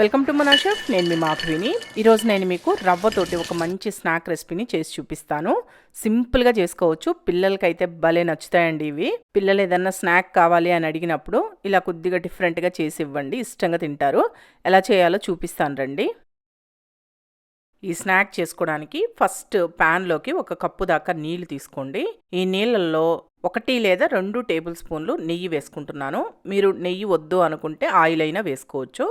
Welcome to మన chef. నేను మీ మాధవిని. ఈరోజు నేను మీకు రవ్వతోటి ఒక మంచి స్నాక్ రెసిపీని చేసి చూపిస్తాను. సింపుల్గా చేసుకోవచ్చు. పిల్లలకైతే భలే నచ్చుతాయండి ఇవి. పిల్లలు ఏదన్నా స్నాక్ కావాలి అని అడిగినప్పుడు ఇలా కొద్దిగా డిఫరెంట్గా చేసి ఇవ్వండి. ఇష్టంగా తింటారు. ఎలా చేయాలో చూపిస్తాను రండి. ఈ స్నాక్ చేసుకోవడానికి ఫస్ట్ ప్యాన్లోకి ఒక కప్పు దాకా నీళ్ళు తీసుకోండి. ఈ నీళ్ళల్లో ఒకటి లేదా రెండు టేబుల్ స్పూన్లు నెయ్యి వేసుకుంటున్నాను. మీరు నెయ్యి వద్దు అనుకుంటే ఆయిల్ అయినా వేసుకోవచ్చు.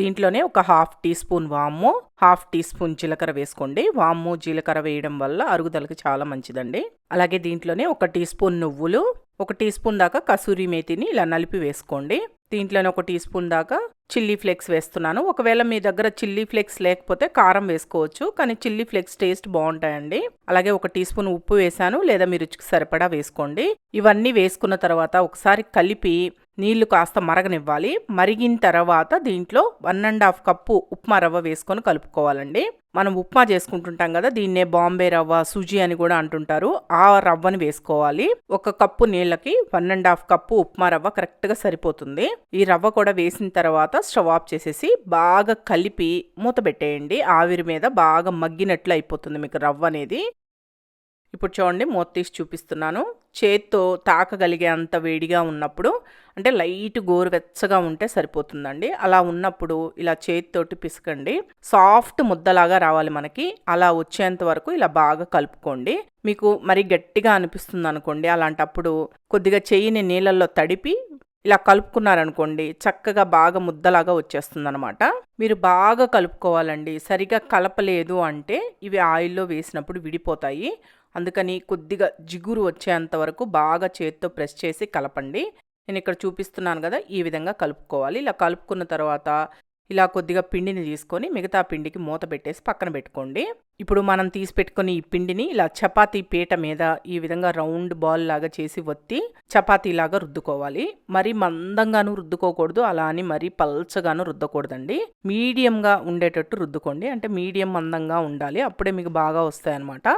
దీంట్లోనే ఒక హాఫ్ టీ స్పూన్ వాము హాఫ్ టీ స్పూన్ జీలకర్ర వేసుకోండి. వాము జీలకర్ర వేయడం వల్ల అరుగుదలకు చాలా మంచిదండి. అలాగే దీంట్లోనే ఒక టీ స్పూన్ నువ్వులు ఒక టీ స్పూన్ దాకా కసూరి మేతిని ఇలా నలిపి వేసుకోండి. దీంట్లోనే ఒక టీ స్పూన్ దాకా చిల్లీ ఫ్లేక్స్ వేస్తున్నాను. ఒకవేళ మీ దగ్గర చిల్లీ ఫ్లేక్స్ లేకపోతే కారం వేసుకోవచ్చు కానీ చిల్లీ ఫ్లేక్స్ టేస్ట్ బాగుంటాయండి. అలాగే ఒక టీ స్పూన్ ఉప్పు వేసాను లేదా మీ రుచికి సరిపడా వేసుకోండి. ఇవన్నీ వేసుకున్న తర్వాత ఒకసారి కలిపి నీళ్ళు కాస్త మరగనివ్వాలి. మరిగిన తర్వాత దీంట్లో one and half cup upma rava వేసుకొని కలుపుకోవాలండి. మనం ఉప్మా చేసుకుంటుంటాం కదా దీన్నే బాంబే రవ్వ సుజీ అని కూడా అంటుంటారు. ఆ రవ్వని వేసుకోవాలి. ఒక కప్పు నీళ్ళకి one and half cup upma rava కరెక్ట్గా సరిపోతుంది. ఈ రవ్వ కూడా వేసిన తర్వాత స్టవ్ ఆఫ్ చేసేసి బాగా కలిపి మూత పెట్టేయండి. ఆవిరి మీద బాగా మగ్గినట్లు అయిపోతుంది మీకు రవ్వ అనేది. ఇప్పుడు చూడండి మూత తీసి చూపిస్తున్నాను. చేత్తో తాకగలిగే అంత వేడిగా ఉన్నప్పుడు అంటే లైట్ గోరువెచ్చగా ఉంటే సరిపోతుందండి. అలా ఉన్నప్పుడు ఇలా చేతితోటి పిసకండి. సాఫ్ట్ ముద్దలాగా రావాలి మనకి. అలా వచ్చేంత వరకు ఇలా బాగా కలుపుకోండి. మీకు మరి గట్టిగా అనిపిస్తుంది అనుకోండి అలాంటప్పుడు కొద్దిగా చెయ్యిని నీళ్ళల్లో తడిపి ఇలా కలుపుకున్నారనుకోండి చక్కగా బాగా ముద్దలాగా వచ్చేస్తుంది అనమాట మీరు బాగా కలుపుకోవాలండి. సరిగా కలపలేదు అంటే ఇవి ఆయిల్లో వేసినప్పుడు విడిపోతాయి. అందుకని కొద్దిగా జిగురు వచ్చేంత వరకు బాగా చేతితో ప్రెస్ చేసి కలపండి. నేను ఇక్కడ చూపిస్తున్నాను కదా ఈ విధంగా కలుపుకోవాలి. ఇలా కలుపుకున్న తర్వాత ఇలా కొద్దిగా పిండిని తీసుకొని మిగతా పిండికి మూత పెట్టేసి పక్కన పెట్టుకోండి. ఇప్పుడు మనం తీసి పెట్టుకుని ఈ పిండిని ఇలా చపాతీ పీట మీద ఈ విధంగా రౌండ్ బాల్ లాగా చేసి ఒత్తి చపాతీలాగా రుద్దుకోవాలి. మరీ మందంగాను రుద్దుకోకూడదు అలా అని మరీ పల్చగాను రుద్దకూడదండి. మీడియంగా ఉండేటట్టు రుద్దుకోండి. అంటే మీడియం మందంగా ఉండాలి. అప్పుడే మీకు బాగా వస్తాయన్నమాట.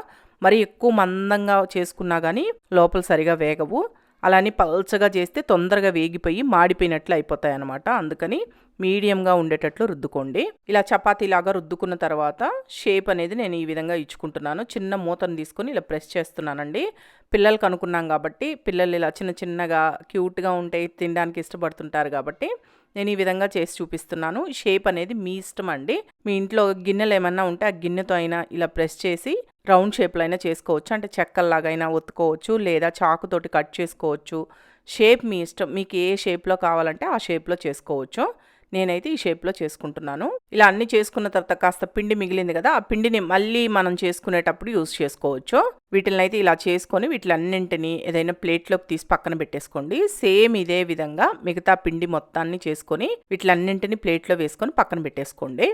మరి ఎక్కువ మందంగా చేసుకున్నా కానీ లోపల సరిగా వేగవు. అలానే పల్చగా చేస్తే తొందరగా వేగిపోయి మాడిపోయినట్లు అయిపోతాయి అనమాట అందుకని మీడియంగా ఉండేటట్లు రుద్దుకోండి. ఇలా చపాతీలాగా రుద్దుకున్న తర్వాత షేప్ అనేది నేను ఈ విధంగా ఇచ్చుకుంటున్నాను. చిన్న మూతను తీసుకొని ఇలా ప్రెస్ చేస్తున్నానండి. పిల్లలకు అనుకున్నాం కాబట్టి పిల్లలు ఇలా చిన్న చిన్నగా క్యూట్గా ఉంటే తినడానికి ఇష్టపడుతుంటారు కాబట్టి నేను ఈ విధంగా చేసి చూపిస్తున్నాను. షేప్ అనేది మీ ఇష్టం అండి. మీ ఇంట్లో గిన్నెలు ఏమన్నా ఉంటే ఆ గిన్నెతో అయినా ఇలా ప్రెస్ చేసి రౌండ్ షేప్లో అయినా చేసుకోవచ్చు. అంటే చెక్కల్లాగైనా ఒత్తుకోవచ్చు లేదా చాకుతోటి కట్ చేసుకోవచ్చు. షేప్ మీ ఇష్టం. మీకు ఏ షేప్లో కావాలంటే ఆ షేప్లో చేసుకోవచ్చు. నేనైతే ఈ షేప్లో చేసుకుంటున్నాను. ఇలా అన్ని చేసుకున్న తర్వాత కాస్త పిండి మిగిలింది కదా ఆ పిండిని మళ్ళీ మనం చేసుకునేటప్పుడు యూస్ చేసుకోవచ్చు. వీటిని అయితే ఇలా చేసుకొని వీటిలన్నింటినీ ఏదైనా ప్లేట్లోకి తీసి పక్కన పెట్టేసుకోండి. సేమ్ ఇదే విధంగా మిగతా పిండి మొత్తాన్ని చేసుకొని వీటిలన్నింటినీ ప్లేట్లో వేసుకొని పక్కన పెట్టేసుకోండి.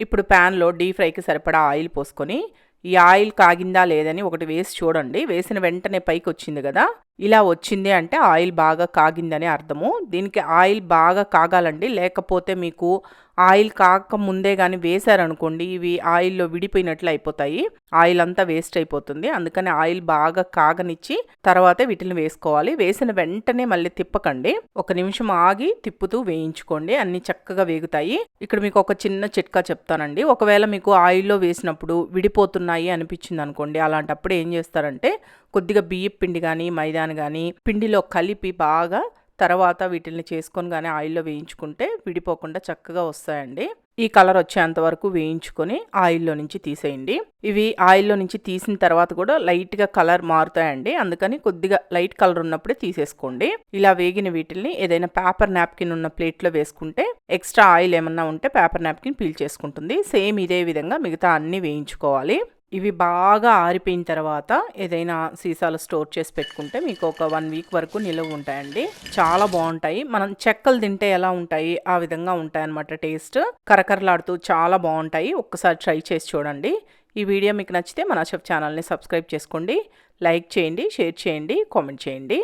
ఇప్పుడు ప్యాన్లో డీప్ ఫ్రైకి సరిపడా ఆయిల్ పోసుకొని ఈ ఆయిల్ కాగిందా లేదని ఒకటి వేసి చూడండి. వేసిన వెంటనే పైకి వచ్చింది కదా ఇలా వచ్చింది అంటే ఆయిల్ బాగా కాగిందని అర్థము. దీనికి ఆయిల్ బాగా కాగాలండి. లేకపోతే మీకు ఆయిల్ కాక ముందే కానీ వేశారనుకోండి ఇవి ఆయిల్లో విడిపోయినట్లు అయిపోతాయి. ఆయిల్ అంతా వేస్ట్ అయిపోతుంది. అందుకని ఆయిల్ బాగా కాగనిచ్చి తర్వాతే వీటిని వేసుకోవాలి. వేసిన వెంటనే మళ్ళీ తిప్పకండి. ఒక నిమిషం ఆగి తిప్పుతూ వేయించుకోండి. అన్ని చక్కగా వేగుతాయి. ఇక్కడ మీకు ఒక చిన్న చిట్కా చెప్తానండి. ఒకవేళ మీకు ఆయిల్లో వేసినప్పుడు విడిపోతున్నాయి అనిపించింది అనుకోండి అలాంటప్పుడు ఏం చేస్తారంటే కొద్దిగా బియ్యం పిండి కానీ మైదాన్ కానీ పిండిలో కలిపి బాగా తర్వాత వీటిని చేసుకొని కానీ ఆయిల్లో వేయించుకుంటే విడిపోకుండా చక్కగా వస్తాయండి. ఈ కలర్ వచ్చేంత వరకు వేయించుకొని ఆయిల్లో నుంచి తీసేయండి. ఇవి ఆయిల్లో నుంచి తీసిన తర్వాత కూడా లైట్గా కలర్ మారుతాయండి. అందుకని కొద్దిగా లైట్ కలర్ ఉన్నప్పుడే తీసేసుకోండి. ఇలా వేగిన వీటిని ఏదైనా పేపర్ నాప్కిన్ ఉన్న ప్లేట్లో వేసుకుంటే ఎక్స్ట్రా ఆయిల్ ఏమన్నా ఉంటే పేపర్ నాప్కిన్ పీల్ చేసుకుంటుంది. సేమ్ ఇదే విధంగా మిగతా అన్నీ వేయించుకోవాలి. ఇవి బాగా ఆరిపోయిన తర్వాత ఏదైనా సీసాలు స్టోర్ చేసి పెట్టుకుంటే మీకు ఒక వన్ వీక్ వరకు నిలువ ఉంటాయండి. చాలా బాగుంటాయి. మనం చెక్కలు తింటే ఎలా ఉంటాయి? ఆ విధంగా ఉంటాయి అనమాట టేస్ట్. కరకరలాడుతూ చాలా బాగుంటాయి. ఒక్కసారి ట్రై చేసి చూడండి. ఈ వీడియో మీకు నచ్చితే మన చెఫ్ ఛానల్ని సబ్స్క్రైబ్ చేసుకోండి. లైక్ చేయండి షేర్ చేయండి కామెంట్ చేయండి.